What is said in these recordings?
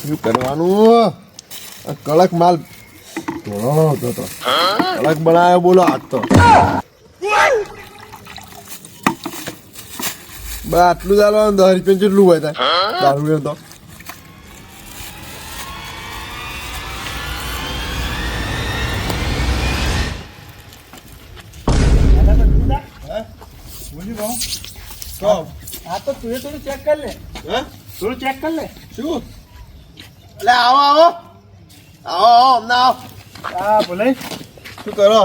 શું કરવાનું કડક માલ કડક બનાવ્યો બોલો આજ તો આટલું ચાલો દસ રૂપિયા જેટલું હોય ત્યાં દારૂ તો હા તો તું થોડું ચેક કર લે. હે? થોડું ચેક કર લે. શું? એટલે આવો આવો. આવો આવો અમને આવો. હા બોલે. શું કરો?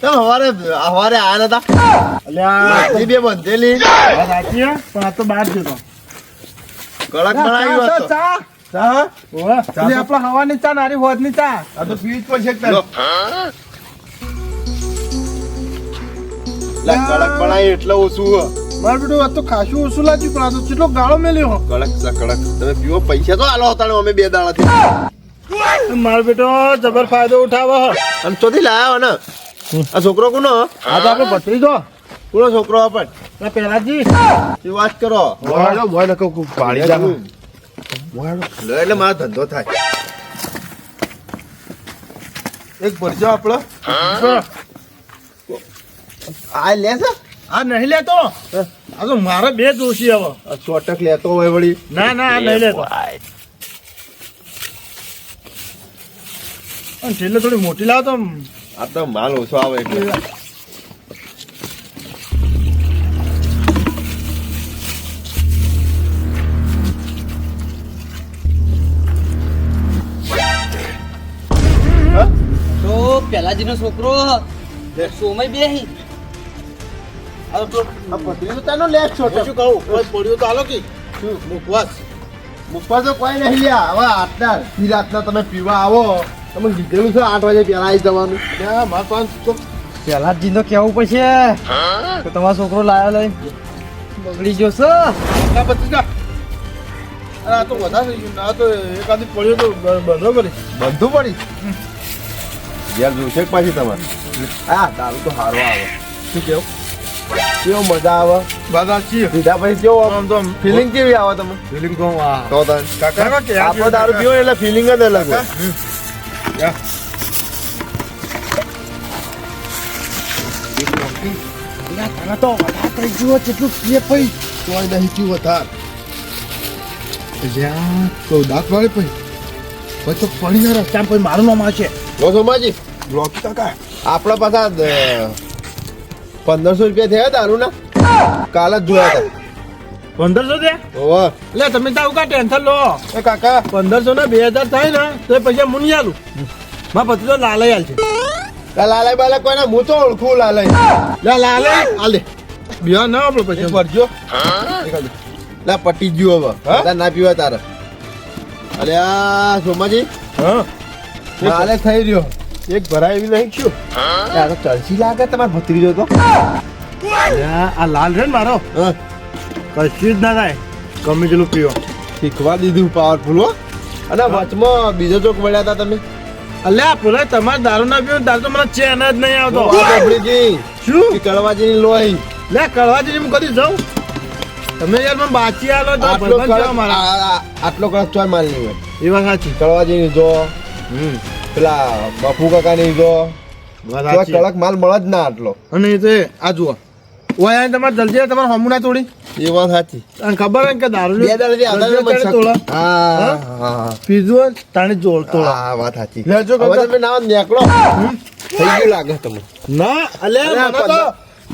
કેમ હવારે હવારે આયા નતા. અલ્યા બે બંધેલી. સાચી પણ આ તો બહાર જતો કડક બનાવી ચા, હતો. ચા, ચા ઓવે. આપણા હવાની ચા નારી હોદની ચા. આ તો પીવી જ પડશે કડક બનાવી એટલે ઓછું. મારું બેટું આ તો ખાસું ઓછું લાગ્યું પણ આ તો કેટલો ગાળો મેલ્યો કડક છે કડક. તમે પીવો પૈસા તો આલો હતા અમે બે દાડાથી. મારો બેટો જબર ફાયદો ઉઠાવો અને ચોથી લાયો ને. આ છોકરો કોનો? આ તો આપણે ભત્રીજો. કોનો છોકરો આપણ ના પેલાજી. એ વાત કરો. વાળો, મોય નકો પાડી જા લે એટલે મારો ધંધો થાય. એક ભરજો આપણો આ લે છે? આ નહીં લેતો? આ તો મારા બે દોષી હવે. ચોટક લેતો હોય વળી. ના ના આ નહીં લેતો. અને છેલ્લે થોડી મોટી લાવ તો. આ તો માલ ઓછો આવે એટલે. પેલાજી નો છોકરો સોમય બેહી. આ તો પતરીનો લે ચોટક શું કહું? કોઈ પડ્યું તો હાલો કે? મુખવાસ. મુકવા તો કોઈ નહીં લ્યા. હવે આટલા ઈ રાતના તમે પીવા આવો. તમે કીધેલું છે આઠ વાગે પહેલા આવી જવાનું. ના માર પાંચ તો પેલાજી તો કેવું પડશે. તો તમારો છોકરો લાયો લઈ. બગડી ના પતી જા. અરે આ તો વધારે થઈ ગયું. આ તો એકાદી પડ્યું તો બંધો કરી. બધું પડી? યાર જોશે પાછી તમારે? હા દારૂ તો સારો આવે. શું કેવું કેવો મજા આવે? બધા છીએ પીધા પછી કેવો? આમ તો ફિલિંગ કેવી આવે તમે ફિલિંગ કહું આ તો તન કાકા કે આપણો દારૂ પીવો એટલે ફિલિંગ જ અલગ હોય. તને તો વધારે થઈ ગયું કેટલું પીએ પઈ તોય નહીં પીવો જ્યાં તો દાંત વાળી પછી પછી તો પડી ના રસ્તા પછી મારું નામ છે લો સોમાજી. બ્લોકી કાકા. આપણા પાછા પંદરસો રૂપિયા થયા તારું ના કાલ જ જોયા હતા. પંદરસો થયા? એટલે તમે તારું કા ટેન્શન લો. એ કાકા. પંદરસો ને બે હજાર થાય ને તો પૈસા મુની આલું. મા પછી તો લાલય હાલ છે લાલય બાલે કોઈને હું તો ઓળખું લાલય. લાલય હાલે દે. ના આપણો પછી. ભરજો લા પટી ગયું હવે. હા? ના પીવા તારે. આ સોમાજી. હા. લાલે થઈ રહ્યો. એક ભરાય એવી નહીં શું આ તો ચલસી લાગે તમારે ભત્રીજો તો. આ લાલ છે ને મારો? કશું જ ના થાય. ગમે તેટલું પીવો. શીખવા દીધું પાવરફુલ હો. અને વચમાં બીજો ચોક વળ્યા હતા તમે? અલ્યા પુરા તમારે દારૂ ના પીવો ને દારૂ તો મને ચેન જ નહીં આવતો. શું? કે કળવાજીની લોહી. લે કરવા હું કદી જાઉં? તમે યાર મને બાચી આલો તો આટલો કડક મારા. આટલો કડક ચોય માલ નહીં હોય. એ વાત સાચી. કળવાજીની જો. પેલા બાપુ કાકાની જો કડક માલ મળે જ ના આટલો. અને એ તો આ જુઓ. ઓય તમારે જલ્દી તમારે હમું ના તોડી. એ વાત સાચી. અને ખબર હે કે દારૂ બે દારૂ આધારે તોડા હા હા? પીધું તાણે જોડ તોડા હા વાત સાચી. લેજો હવે. તમે ના નીકળો. થઈ ગયું લાગે તમને. ના અલ્યા, મને તો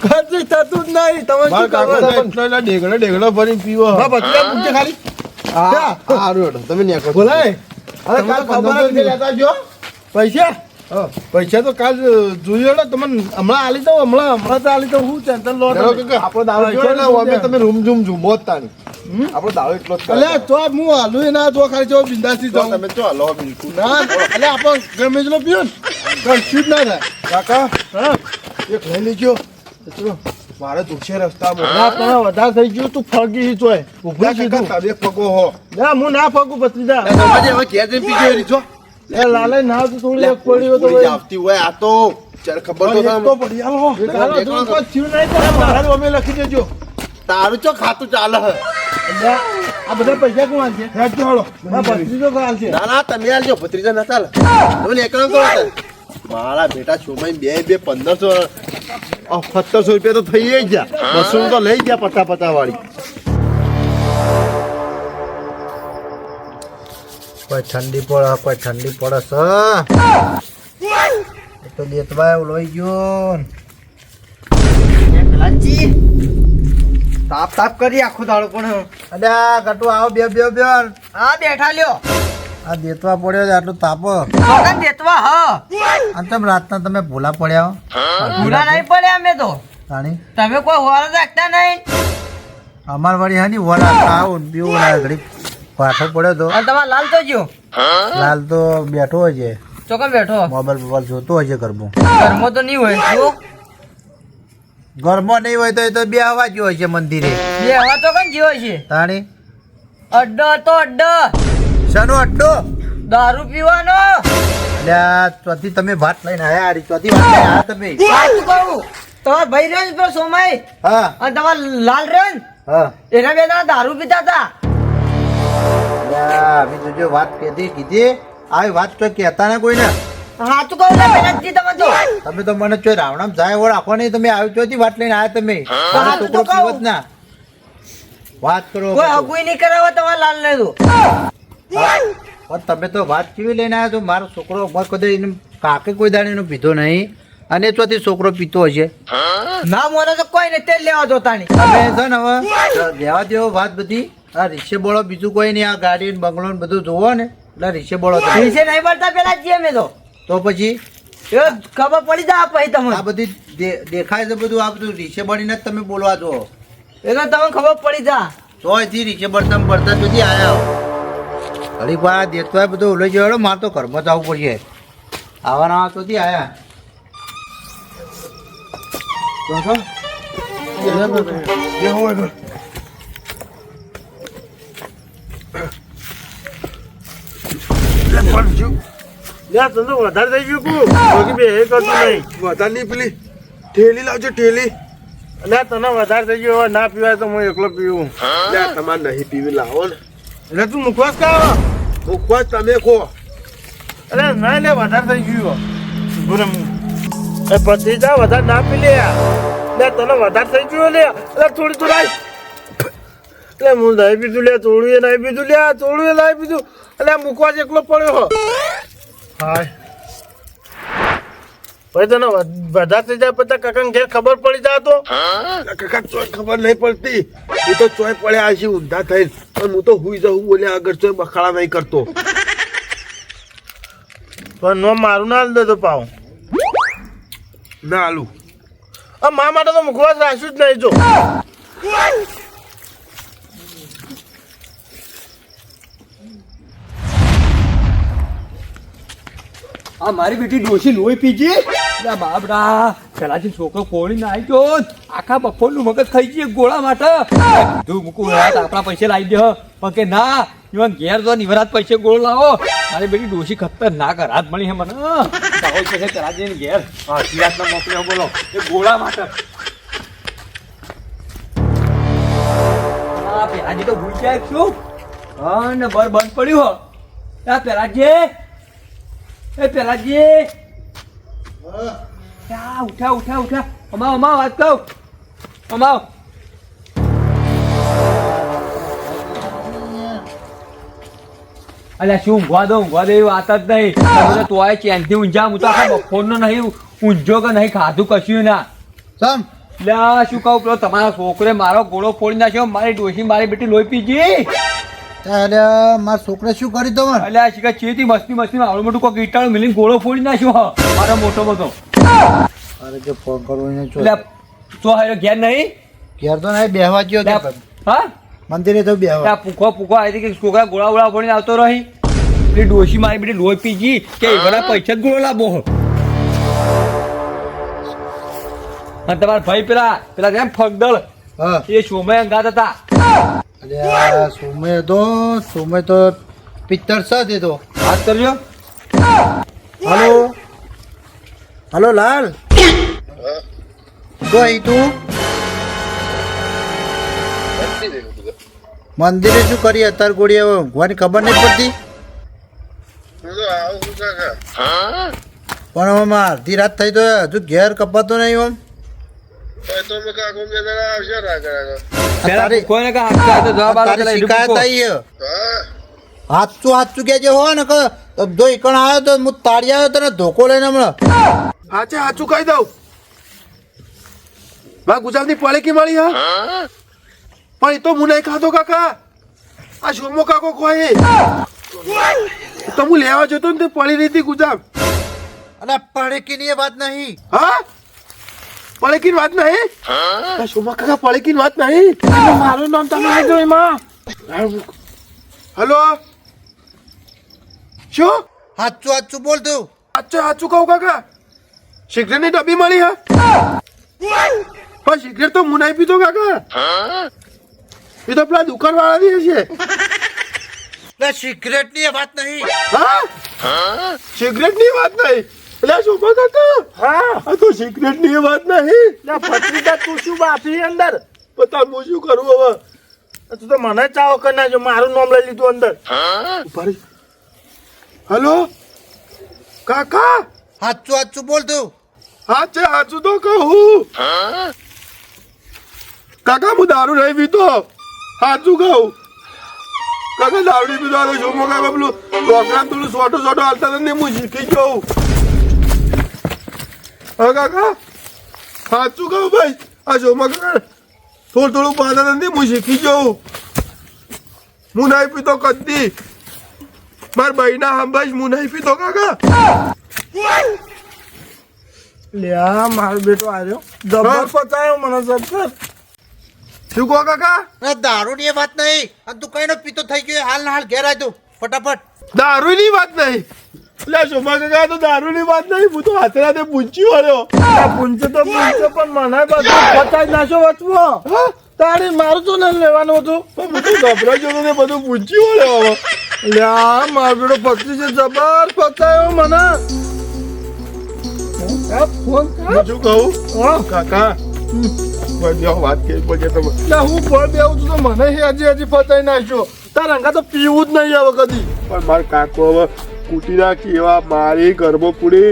કદી થતું જ નહીં. તમે શું પણ ડેગડો ડેગડો ભરીને પીવો. હા પછી પૂછે ખાલી. હા હારું તમે નીકળો. બોલાય. અરે કાલ ખબર લેતા જો પૈસા? હા. પૈસા તો કાલ જોયું ને તમને હમણાં આલી દઉં હમણાં હમણાં તો આલી દઉં હું ટેન્શન લો તમે. આપણો દાવો અમે તમે રૂમ ઝૂમ ઝૂમો જ તાણી? આપણો દાવો એટલો જ અલે તો હું હાલું ના તો ખાલી જો બિંદાસી જાઉં. તમે તો હાલો બિલકુલ ના એટલે આપણે ગમે જ લો ને. કશું જ ના થાય. કાકા હા. એક લઈ લેજો. ચલો મારે દુખશે રસ્તામાં. ના પણ વધારે થઈ ગયું તું ફગી હિચોય ના, ઉભરી કાકા, તમે પગો હો. ના હું ના ફગું પત્રીદા હવે ઘેર જઈને પીજો રીતો. એ લાલે ના તો થોડી એક પડી હોય તો આવતી હોય આ તો ચાલ ખબર તો તો પડી. આલો એક તું એક થયું નહીં તો અમે લખી દેજો. તારું ચો ખાતું ચાલે હે આ બધા પૈસા કોણ છે હેડ તો હાલો. મારા ભત્રીજો કોણ છે ના ના તમે આલજો ભત્રીજા ના ચાલે. તમે એકલા કરો મારા બેટા છોમાઈ બે બે પંદરસો સત્તરસો રૂપિયા તો થઈ ગયા. બસો તો લઈ ગયા પતા પતા વાળી કોઈ ઠંડી પડે કોઈ ઠંડી પડે છે. તો દેતભાઈ ઉલોઈ ગયો તાપ તાપ કરી આખો દાડો પણ. અલ્યા ગટુ આવો બે બે બે. હા બેઠા લ્યો. આ દેતવા પડ્યો છે આટલું તાપ. દેતવા હ. અને તમે રાતના તમે ભૂલા પડ્યા હો. ભૂલા નહીં પડ્યા? અમે તો. તમે કોઈ હોર રાખતા નહીં. અમાર વાળી હાની વરા આવું પીવું ઘડી પાછો પડ્યો તો. અને તમારે લાલ તો જો લાલ તો બેઠો હશે. ચોકમ બેઠો? મોબાઈલ મોબાઈલ જોતો હશે છે ઘરમાં. ઘરમાં તો નહીં હોય. જો ઘરમાં નહીં હોય તો એ તો બે હવા હોય છે મંદિરે. બે હવા તો કઈ જીવો છે? તાણી? અડ્ડો તો અડ્ડો. શાનો અડ્ડો? દારૂ પીવાનો. ચોથી તમે ભાત લઈને આયા આરી ચોથી ભાત લઈને આયા તમે. તમારા ભાઈ રહ્યો ને પેલો સોમાઈ. હા. અને તમારા લાલ રહ્યો ને? હા. એના બે દારૂ પીતા હતા. તો જો વાત કીધી કીધી. આવી વાત તો કહેતા ને કોઈને. સાચું કહું ને પેલાજી તમે તો. તમે તો મને ચોય રાવણામ જાય ઓળ આખો નહીં તમે આવી ચોથી વાત લઈને આયા તમે. મારો હાલ તો છોકરો પીવત ના વાત કરો કોઈ હગુઈ નહીં કરાવો તમારા લાલ ને તો તમે તો વાત કેવી લઈને આવ્યા છો? મારો છોકરો ઉંમર કદે કાકે કોઈ દાણીનો પીધો નહીં. અને ચોથી છોકરો પીતો હશે. ના મને તો કોઈ નહીં તેલ લેવા જોતા નહીં તમે છે ને હવે લેવા દેવો વાત બધી. આ રીક્ષે બોળો બીજું કોઈ નહીં આ ગાડી ને બંગલો ને બધું જોવો ને એટલે રીક્ષે બોળો તમે નહીં મળતા પેલા જ મેં તો. તો પછી? એ ખબર પડી જાય પછી તમને. આ બધી દે- દેખાય છે બધું આ બધું રીક્ષે બળીને જ તમે બોલવા જો એ તો તમને ખબર પડી જા ચોથી રીક્ષે બળતા બળતા સુધી આવ્યા ઘડીક પા દેતો હોય બધું લઈ જવાડો મારે તો ઘરમાં જ આવવું પડશે. આવા ના તોથી આવ્યા તો. લે, લે, તને તો વધારે થઈ ગયું કુ. બાકી બે એ કરતું નહીં. વધારની પેલી. ઠેલી લાવજો ઠેલી. લે તને વધારે થઈ ગયો ના પીવાય તો હું એકલો પીવું. લે તમારે નહીં પીવી લાવો ને. એટલે તું મુખવાસ કાઢો મુખવાસ તમે કહો અરે ના લે વધારે થઈ ગયું ગુરમ એ પછી જા વધારે ના પી લે લે તને વધારે થઈ ગયું લે. અરે થોડી થોડી આઈ. એટલે હું નહીં પીધું લે થોડું એ નહીં પીધું લે થોડું એ નહીં પીધું. એટલે મુખવાસ એકલો પડ્યો હો હાય. ભાઈ તને બધા થઈ જાય પછી કાકા ઘેર ખબર પડી જાય તો? કાકા ચોય ખબર નહીં પડતી. એ તો ચોય પડ્યા છે ઊંધા થઈ પણ હું તો હુઈ જાઉં બોલ્યા આગળ ચોય બખાડા નહીં કરતો. પણ નો મારું ના દેતો પાવ. ના આલું. આ મા માટે તો મુખવાસ રાખ્યું જ નહીં જો. આ મારી બેટી ડોસી લોહી પીજી? બાપડા પેલાથી છોકરો કોળી ના આવી ગયો આખા બપોરનું મગજ ખાઈ ગઈ ગોળા માટે. તું મૂકું રાત આપણા પૈસે લાવી દે પણ કે ના ઇવન ઘેર જો નિવરાત પૈસે ગોળ લાવો. મારી બેટી ડોસી ખતરનાક રાત મળી હે મને હોય છે કે પેલા જઈને ઘેર. હા સિરાતના મોકલ્યો, બોલો. એ ગોળા માટે. પેલાજી તો ભૂલ જાય શું હા ને બર બંધ પડ્યું, હો. પેલા પેલાજી એ પેલાજી. આ ઉઠા ઉઠા ઉઠા. અમાવ અમાવ વાત કહું અમાવ. અલ્યા શું ઊંઘવા દો ઊંઘવા દે એવી વાત જ નહીં. તો તોય ચેનથી ઊંઝા હું તો આખા બપોરનો નહીં ઊંઝો કે નહીં ખાધું કશું ના. સમ લ્યા શું કહું પેલો તમારા છોકરે મારો ગોળો ફોડી નાખ્યો મારી ડોશી મારી બેટી લોહી પીજી ત્યારે મારા છોકરે શું કર્યું તમે અલ્યા શીખા ચેતી મસ્તી મસ્તી આવડું મોટું કોઈ ગીટાળું મિલિંગ ગોળો ફોડી નાખ્યો હ. મારો મોટો બધો અરે જો ફોન કરવો ને છો. એટલે તો હારો ઘેર નહીં? ઘેર તો નહીં બેહવા ગયો કે લે, હા? મંદિરે તો બેહવા. પૂખો પૂખો આવી કે છોકરા ગોળા ગોળા ફોડીને આવતો રહી. પેલી ડોશી મારી બેટી લોહી પીજી કે એવાના પૈસા જ ગોળો લાવો અને તમારા ભાઈ પેલા પેલા જેમ ફગદળ. એ સોમય અંગાત હતા. અરે સોમય તો સોમય તો પિત્તર છે તે વાત કરજો. હલો. હલો લાલ. તો અહીં તું. મંદિરે શું કરી અત્યારે ગોળી હવે? ઊંઘવાની ખબર નહીં પડતી? પણ હવે અડધી રાત થઈ તો હજુ ઘેર કપાતો નહીં આમ હાચું હાચું કે જે હોય ને કે જો ઈકણ આવ્યો તો હું તાળી આવ્યો તને ધોકો લઈને હમણાં. હાચે હાચું કહી દઉં. બા ગુજરાતની પળેકી મળી હા? પણ એ તો હું નહીં ખાતો કાકા. આ શોમો કાકો કોઈ તો હું લેવા જતો ને તે પડી રહી હતી ગુજરાત. અને પડેકીની એ વાત નહીં. હા? પળેકી વાત નહીં? શોભા કાકા પળેકી વાત નહીં? મારું નામ તમે જાઓ એમાં. હલો? શું? હાચું હાચું બોલ તું. હાચું હાચું કહું કાકા. સિગરેટની ડબ્બી મળી હા? પણ સિગરેટ તો મુનાઈ પીતો કાકા. એ તો પેલા દુકાન વાળાની હશે. એટલે સિગરેટની એ વાત નહીં. હા? સિગરેટની વાત નહીં. એટલે શોભા કાકા? હા. આ તો સિગરેટની વાત નહીં. તું શું બાફી અંદર? બતા હું શું કરું હવે? તું તો મને ચાવો કરી નાખજો મારું નામ લઈ લીધું અંદર. હલો? કાકા? હાચું હાચું બોલ તું. હાચે હાચું તો કહું. કાકા હું દારૂ નહીં પીતો. હાચું કહું. કાકા દારૂ નહીં પીતો. શું કાકા પેલું ડોકરાને થોડું સોટો સોટો હાલતા ને હું શીખી જાઉં હા કાકા સાચું કહું ભાઈ આ શોમા કાકા થોડું થોડું પાતા નથી હું શીખી જાઉં હું નહીં પીતો કદી. માર બહેના હંભાઈ હું નહીં પીતો કાકા. લ્યા મારો બેટો આવ્યો જબર પચાયો મને જબર શું કહો કાકા? આ દારૂની એ વાત નહીં. અને તું કઈનો પીતો થઈ ગયો. હાલ ને હાલ ઘેર તું ફટાફટ. દારૂની વાત નહીં. એટલે શોભા કાકા તો દારૂની વાત નહીં હું તો હાથે હાથે પૂંચી વળ્યો. પૂંછે તો પૂંછે પણ મને બધું પચાઈ વચમાં હા? તારી મારું તો નહીં લેવાનું હતું. હું તો ગભરાઈ ગયો ને બધું પૂંચી વળ્યો હવે. લ્યા મારો બેટો પચી છે જબર પચાયો મને. ફોન શું કહું. કાકા વાત કરી પડશે તમે હું ફોન બેવું છું તો મને હજી હજી પચાઈ નાખ્યો. તાર અંગા તો પીવું જ નહીં હવે કદી. પણ મારા કાકો હવે કુટીના કેવા મારી ગરબો પૂરી.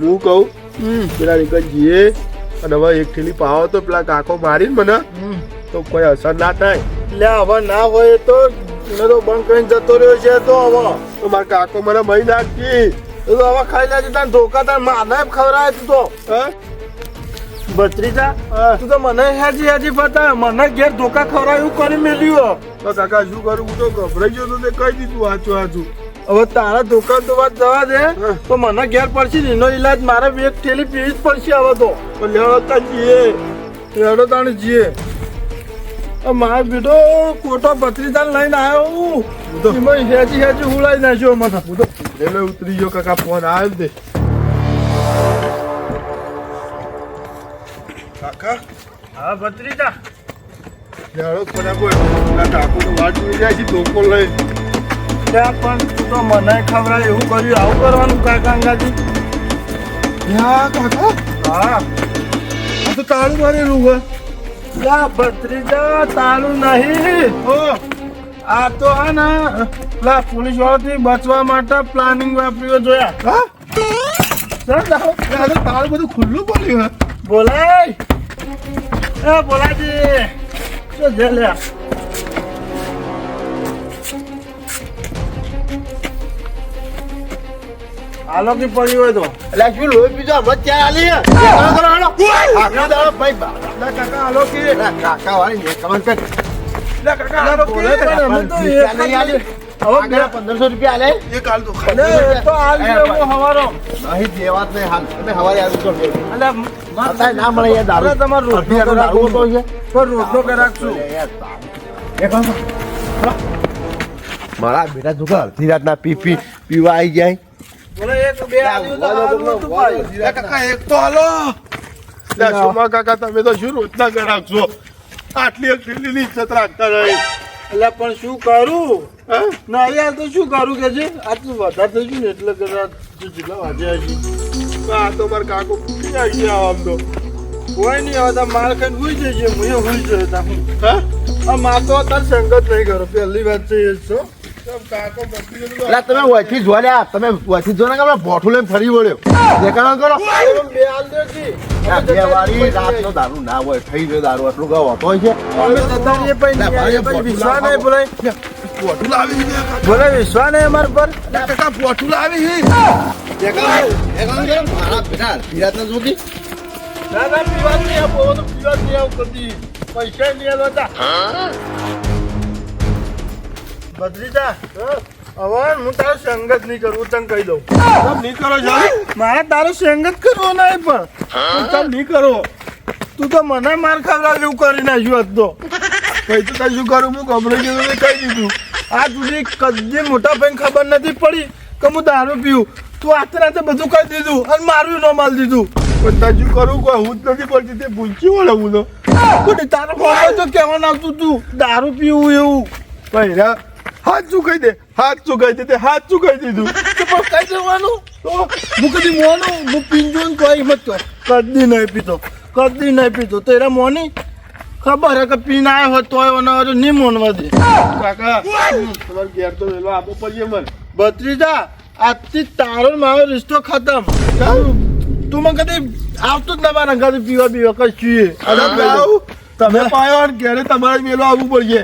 હું કહું પેલા નીકળ જઈએ. અને હવે એક થેલી પાવો તો પેલા કાકો મારીને મને તો કોઈ અસર ના થાય. એટલે હવે ના હોય તો મેં તો બંધ કરીને જતો રહ્યો છે તો હવે. તો મારા કાકો મને મહી નાખી. તો હવે ખાઈ લેજે તાર ધોકા તાર માને ખવડાય તું. તો ભત્રીજા. તું તો મને હેજી હેજી ફરતા મને ઘેર ધોકા ખવડાય એવું કરી મેલ્યું તો કાકા શું કરું? હું તો ગભરાઈ ગયો તો તે કહી દીધું વાંચું વાંચું હવે તારા દુકાન તો વાત જવા દે. તો મને ઘેર પડશે એનો ઈલાજ મારે એક થેલી પીવી જ પડશે હવે તો. તો લેવડો તાન જઈએ. એડો તાણ જીએ મારો બેટો કોટો ભત્રીજા લઈને આવ્યો હું. એમાં હેજી હેજી હુલાઈ નાખ્યો મને. હું તો રેલવે ઉતરી ગયો કાકા ફોન આવ્યો દે. કાકા? હા ભત્રીજા. લેડો ફટાફટ આ કાકો તો વાટ જોઈ જાય છે ધોકો લઈ. ત્યાં પણ તું તો મને ખવડાય એવું કર્યું. આવું કરવાનું કાકા અંગાજી યા કાકા? હા. આ તો તાળું મારેલું હોય. યા ભત્રીજા નહીં. હો. આ તો હા ને પેલા પોલીસ વાળાથી બચવા માટે પ્લાનિંગ વાપર્યો જોયા. હા? ચાલ જાઓ. આ તો તાળું બધું ખુલ્લું બોલ્યું બોલાય. એ બોલાજી. શું છે લ્યા? હાલો કે પડી હોય તો. એટલે શું લોહી પીજો હવે ત્યાં આલી હે. કરો કરો હાલો. આગળ દાડો ભાઈ કાકા હાલો કે કાકા વાળી કમન કર કાકા હાલો કે પંદરસો રૂપિયા આલે. એક હાલ તો હાલ છે હવારો. નહીં દેવાત નહીં હાલ. તમે હવારે આવી એટલે અત્યારે ના મળે યાર દારૂ. તમારે રોટલો અઢી તો છે. પણ રોટલો કે રાખશું મારા બેટા તું અડધી રાતના પી પી પીવા આવી જાય. તો. કાકા એક તો હાલો. લે સોમા કાકા તમે તો શું રોજના છો? આટલી ઇજ્જત રાખતા રહી. એટલે પણ શું કરું? હા? ના યાર તો શું કરું કે છે? આટલું વધારે થઈ ગયું ને એટલે તું જેટલા આ તો મારા કાકો પી આવી ગયા આમ તો. કોઈ નહીં હવે તો માર ખાઈને હુઈ જઈએ હું એ હુઈ તા. હું? હા આ તો અત્યારે સંગત નહીં કરો પહેલી વાત છે એ છો. એટલે તમે વયથી જો લ્યા તમે વયથી જો ને કે ભોઠું લઈને ફરી વળ્યો. દેખાડો કરો બે વાળી રાતનો દારૂ ના હોય થઈ ગયો દારૂ એટલું કહો હોતો હોય છે. ના, બોલે વિશ્વાસ નહીં અમારા પર કાકા પોઠું લાવી છે મારા બેટા પીરાત ન જોતી ના ના નહીં આપો નહીં પૈસા નહીં ભત્રીજા હવે હું તારો સંગત નહીં કરું તને કહી દઉં. નહીં કરો છો? મારે તારો સંગત કરવો નહીં પણ. તું નહીં કરો. તું તો મને માર ખવડાવ એવું કરી નાખ્યું હતું તો. કઈ તો શું કરું? હું ગભરાઈ ગયો તો કહી દીધું. આ સુધી કદી મોટા ભાઈ ખબર નથી પડી કે હું દારૂ પીવું તું આતે રાતે બધું કહી દીધું અને મારું ન માલ દીધું. પણ તારે શું કરું? કોઈ હું જ નથી પડતી તે ભૂલચી વળે હું તો. તારો ફોન તો કહેવાનું આવતું તું દારૂ પીવું એવું. પહેરા હાથ ચૂકાઈ દે હાથ ચૂકાઈ દે તે હાથ ચૂકાઈ દીધું તો. પણ કઈ દેવાનું તો? હું કદી મોનું? હું પીંજો ને કોઈ મત કદી નહીં પીતો કદી નહીં પીતો. તેરા મોની? ખબર હે કે પીને આવ્યો તો તોય ઓનો નહીં મોનવા દે કાકા તમારે ઘેર તો વેલો આપો પડીએ મને. ભત્રીજા આજથી તારો મારો રિશ્તો ખતમ. તું મને કદી આવતું જ ના મારા ઘરે પીવા પીવા કઈ છીએ? તમે પાયો અને ઘેરે તમારે જ મેલો આવવું પડશે.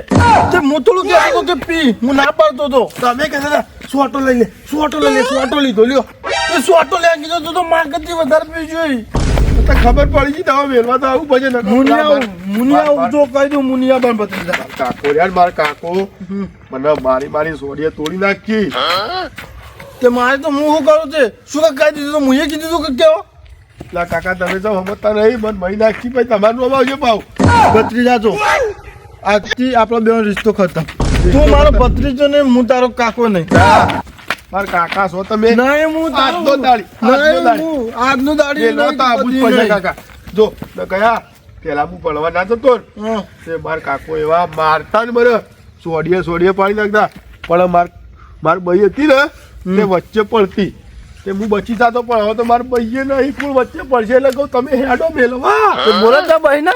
તે હું થોડું કહેતો હતો કે પી હું ના પાડતો હતો તમે કહેતા હતા સોટો લઈ લે સોટો લઈ લે સોટો લીધો લ્યો. એ સોટો લેવા કીધો તું તો માર કરતી વધારે પી જોઈ તો ખબર પડી ગઈ તમે મેલવા તો આવવું ભજે નકર મુનિયા મુનિયા જો કહી દઉં મુનિયા બન ભત્રીજા કાકો યાર માર કાકો. મને મારી મારી સોડીએ તોડી નાખી. તે મારે તો હું શું કરું છે? શું કાંઈ કહી દીધું? તો મુએ કીધું તું કે કેવો? લા કાકા તમે તો સમજતા નહીં મને મહી નાખી પછી તમારું આવજો ભાવ ભત્રીજા જાજો. આજથી આપણો બે રિશ્તો ખતમ. તું મારો ભત્રીજો ને હું તારો કાકો નહીં. મારા કાકા છો તમે? નહીં હું આજનો દાડી, આજનો દાડી. આજનો દાડી વેલવા તો આવવું જ પડશે કાકા. જો ગયા પેલા હું પડવા ના જતો. તે મારા કાકો એવા મારતા ને મને સોડીએ સોડીએ પાડી નાખતા. પણ માર માર બઈ હતી ને તે વચ્ચે પડતી. તે હું બચી જાતો પણ હવે તો માર બઈએ નહીં ફૂલ વચ્ચે પડશે એટલે કહું તમે હેડો મેલવા તો બોલે તા બહેના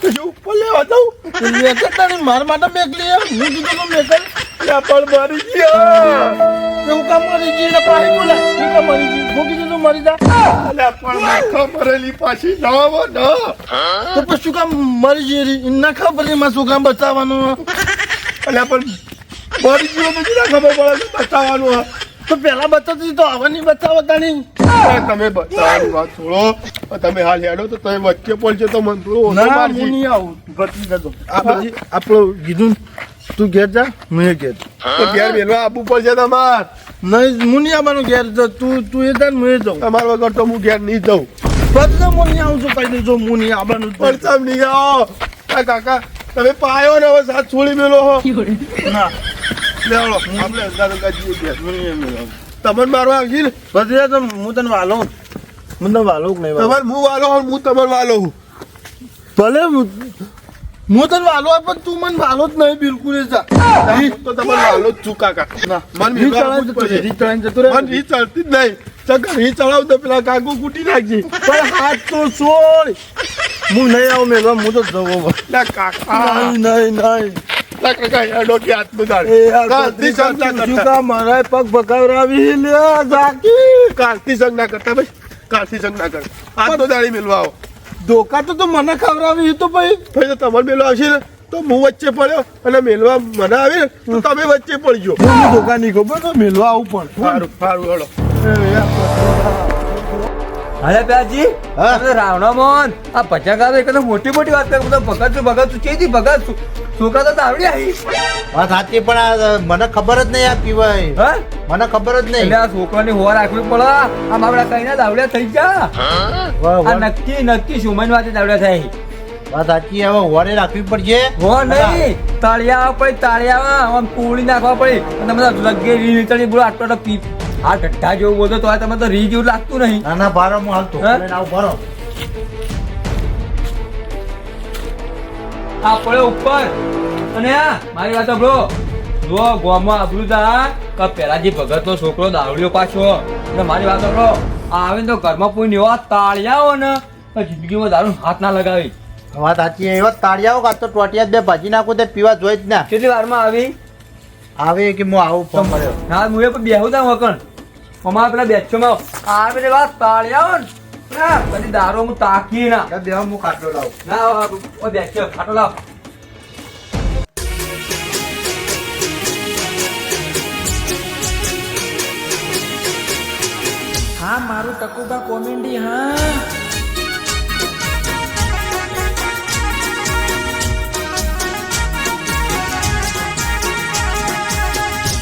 તો શું ઉપર લેવા જાઉં. તું મેકલ તારી માર માટે મેકલી એમ હું કીધું તો ત્યાં પણ મારી ગયા. એવું કામ મારી ગઈ? ને પાછી બોલે. તું કામ મારી ગઈ? હું કીધું તું મરી જા. અલ્યા પણ માથા મરેલી પાછી ના ને. તો પછી શું કામ મરી ગઈ ના ખબર નહીં શું કામ બચાવવાનું અલ્યા પણ મરી ગયો પછી ના ખબર પડે કે બતાવવાનું હા તો પેલા બતાવતી તો હવે નહીં બતાવતા નહીં તમે બતાવવાની વાત છોડો. તમે હાલ હેડો તો તમે વચ્ચે પડશે તો મન થોડું ના હું નહીં આવું. ભટકી જતો. આ પછી આપણું કીધું તું ઘેર જા હું ઘેર. તો ઘેર મેલવા આવવું પડશે તમાર. નહીં હું નહીં આવવાનું ઘેર. જા તું તું એ જા એ જાઉં. તમારા વગર તો હું ઘેર નહીં જાઉં. બધા હું નહીં આવું છું કઈ દઉં છું હું નહીં આવવાનું જ પણ તમે નહીં આવો. કાકા તમે પાયો ને હવે સાથ છોડી મેલો હો. ના. લેવડો. આપણે અંદાજ જઈએ. તમને મારવા આવશે ને. પછી તો હું તને વાલો હું. તને વાલો નહીં તમારે હું વાલો હું તમારે વાલો હું ભલે હું તને વાલો પણ તું મને વાલો જ નહીં બિલકુલ તો તમારે વાલો જ છું કાકા. ના. મન રીત જતો રહે. રીત. મને રી ચડતી જ નહીં. ચકર રી ચડાવ તો પેલા કાકુ કૂટી નાખજે. પણ હાથ તો છોડ. હું નહીં આવું મેળવા હું તો જવો. કાકા. નહીં નહીં. હેડો કે મારા પગ ભગાવરાવી લે જાકી. કાલથી સંગ ના કરતા ભાઈ. કાલથી સંગ ના કર. દાડી મેલવા આવો. ધોકા તો તો મને ખવડાવી તો ભાઈ. ભાઈ તો તમારે મેલવા આવશે ને તો હું વચ્ચે પડ્યો અને મેલવા મને આવી ને તો તમે વચ્ચે પડજો ધોકા નહીં ખબર તો મેળવા આવું પણ સારું સારું હેડો અરે પ્યાજી રાવણ રાવણા મોહન આ ગાતો એકદમ મોટી મોટી વાત કરે ભગત છું ભગત છું ચેતી ભગત છું. છોકરા તો આવડી આવી. વાત સાચી પણ આ મને ખબર જ નહીં આ પીવાય. હા? મને ખબર જ એટલે નહીં આ છોકરાની હોવા રાખવી પડે આ બાબડા કઈ ના દાવડ્યા થઈ જા. આ નક્કી નક્કી સુમન વાતે દાવડ્યા થાય વાત સાચી હવે હોરે રાખવી પડશે. હો નહીં તાળિયા પડે તાળિયા આમ પૂળી નાખવા પડે. અને બધા લગે રી બોલો આટલો આટલો પી આ ઢટ્ટા જેવું બોલતો તો આ તમે તો રી જેવું લાગતું નહીં. ના ના ભારો હું હાલ તો હા? લઈને આવું ભારો. આ પડે ઉપર. અને આ મારી વાત સાંભળો. જો ગોમાં આબરું તા કે પેલાજી ભગત નો છોકરો દાવડ્યો પાછો. અને મારી વાત સાંભળો આ આવે ને તો ઘરમાં કોઈ એવા તાળિયાઓ હો ને જિંદગીમાં દારૂ હાથ ના લગાવી. વાત સાચી એવા તાળિયાઓ કાં તો ટોટિયા જ બે ભાજી નાખું તે પીવા જોઈ જ ના. કેટલી વારમાં આવી? આવે કે હું આવું પણ મળ્યો. ના હું એ પણ બેહું તા વકણ અમારા પેલા બેચોમાં આ રે વાત તાળિયાઓ ને. ના, દારો દારૂ હું તાકી ના. બે હું ખાટલો લાવ. ના બેચો બેચ્યો ખાટો લાવ. હા મારું ટકુકા કોમેડી હા.